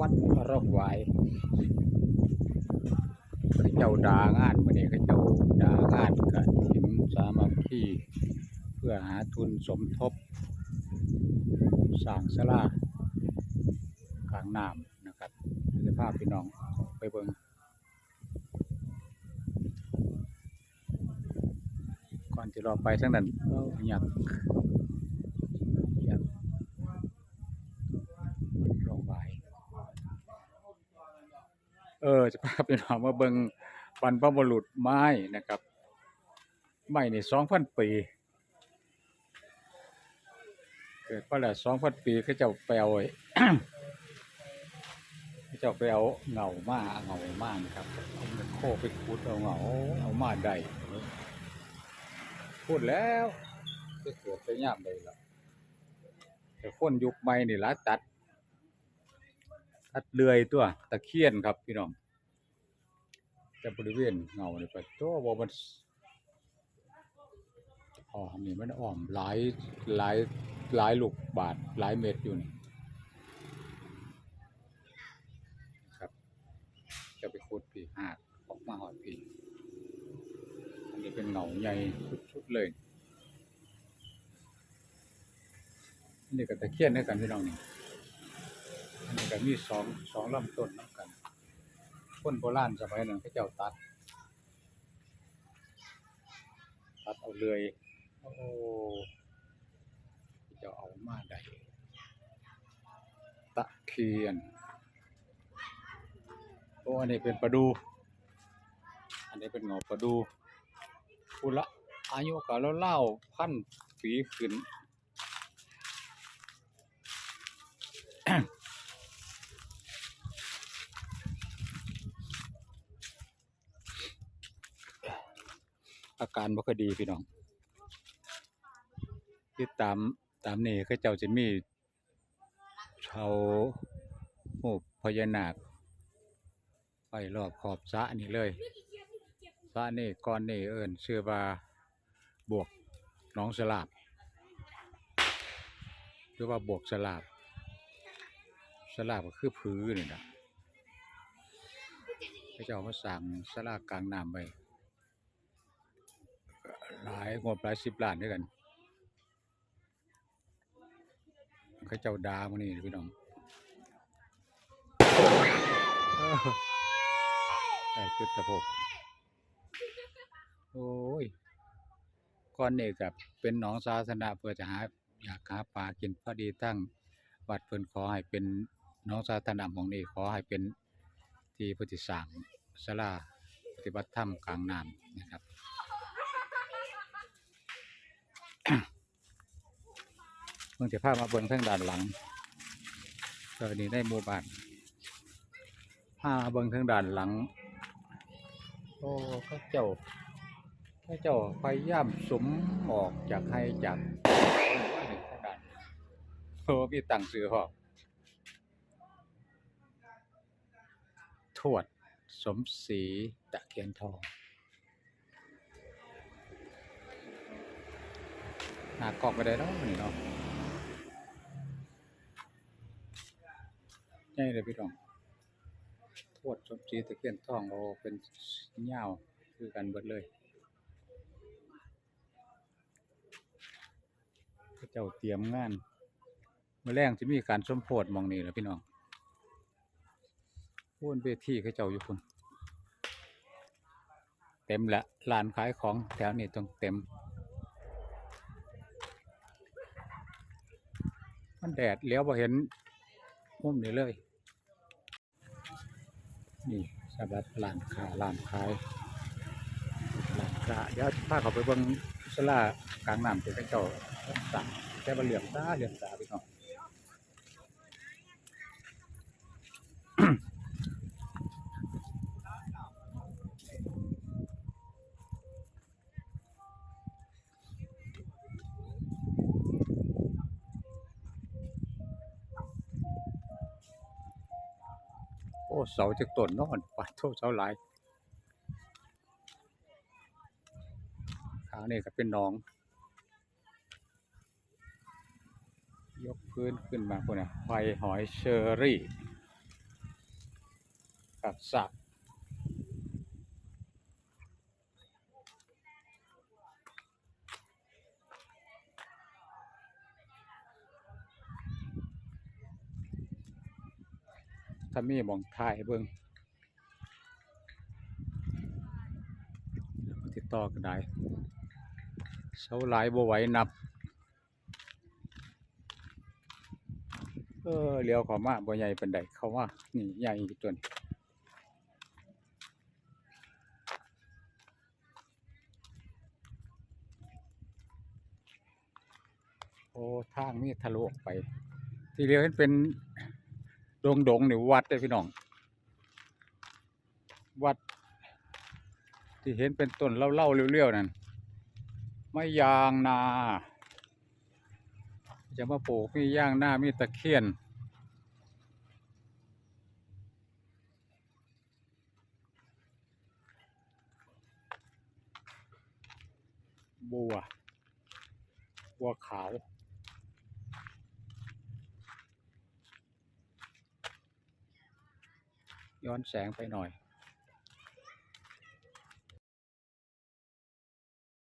วัดร่องหวายเขาเจ้าดางานมื้อนี้เขาเจ้าดางานกันถิมสามัคคีเพื่อหาทุนสมทบสร้างศาลากลางน้ำนะครับจะพาพี่น้องไปเบิ่งก่อนที่เราไปทั้งนั้นอยากอยากมันร่องหวาย เออจะพาพี่น้องมาเบิ่งบรรพบุรุษไม้นะครับ ไม้นี่สองพันปี เกิดมาแล้วสองพันปีเขาเจ้าไปเอาไว้เขาเจ้าไปเอาเงามาเงามานะครับเอาโคไปขุดเอาเงาเอามาได้พูดแล้วจะเกิดไปยามใดล่ะแต่คนยุคใหม่นี่ละตัด ตัดเลื่อยตัวตะเคียนครับพี่น้องแต่บริเวณเงาเนี่ยไปตัวว่มันอ๋อนี่มันอ้อมหลายหลายหลายลูกบาทหลายเมตรอยู่นี่ครับ จะไปขุดปีหากออกมาหอดปีอันนี้เป็นเงาใหญ่สุดๆเลยนนี้ก็ตะเคียนด้วยกันพี่น้องนี่ อันก็มีสองสองลำต้นน้ำกันคนโบราณสมัยนั้นเขาเจ้าตัด ตัดเอาเลยโอ้เจ้าเอามาได้ตะเคียนโอ้อันนี้เป็นประดู อันนี้เป็นเงาประดูพุละอายุก็แล้วเล่าพันปีขึ้น อาการบ่ค่อยดีพี่น้องคือตามตามนี่เขาเจ้าจะมีชาวรูพญานาคไปรอบขอบสะนี่เลยสะนี่ก่อนนี่เอิ้นชื่อว่าบวกหนองสลาบหรือว่าบวกสลาบสลาบก็คือพื้นนี่นะเขาเจ้ามาสั่งสลากกลางน้ำไว้ หลายงบหลายสิบล้านด้วยกันเขาเจ้าดามานี่พี่น้องเออได้จุดตะพกโอ้ยก้อนนี่กับเป็นหนองสาธารณะเพื่อจะหาอยากหาปลากินพอดีตั้งวัดเพิ่นขอให้เป็นหนองสาธารณะของนี่ขอให้เป็นที่ปฏิสังศาลาปฏิบัติธรรมกลางน้ำนะครับ เพิ่งจะพามาเบิ่งทางด้านหลังเออนี่ได้หมู่บ้านพามาเบิ่งทางด้านหลัง โอ้เข้าเจ้าเข้าเจ้าพยายามสมออกจากให้จากทางด้านโอ้มีตั้งชื่อพร้อมทวดสมศรีตะเคียนทองากรอบไปได้แล้วนี่เนาะใช่เลยพี่น้องทวดสมศรีตะเคียนทองโอ้เป็นเงาวคือกันเบิดเลยพระเจ้าเตรียมงานเมื่อแรงจะมีการสมโพธมองนี่แหละพี่น้องพูนเวทีเขาเจ้าอยู่คุณเต็มละลานขายของแถวนี้ต้องเต็ม มันแดดเลี้ยวพอเห็นมุมนี้เลย นี่สำหรับร้านค้าร้านขายร้านค้าเดี๋ยวพาเขาไปเบิ้งสลากลางน้ำเป็นเจ้าสั่งแค่ว่าเหลี่ยมตาเหลี่ยมตาพี่น้อน เสาจากต้นนอนปาดโทเสาหลายขางนี่ก็เป็นหนอง ยกพื้นขึ้นมาพวกน่ะไฟหอยเชอรี่ กับสร ถ้ามีมองถ่ายเบิ่งติดต่อก็ได้เสาหลายบ่ไหวนับ เออเลี้ยวเขามาบ่ใหญ่เปานใดเข้ามานี่ใหญ่อีกตัวนี้โอ้ทางนี่ทะลุออกไป ที่เรียกเป็น ดงดงๆนี่วัดเด้พี่น้อง วัด ที่เห็นเป็นต้นเล่าๆเลี้ยวๆนั่นไม่ยางนา จะมาปลูกมีย่างหน้ามีตะเคียน บัว บัวขาว ย้อนแสงไปหน่อย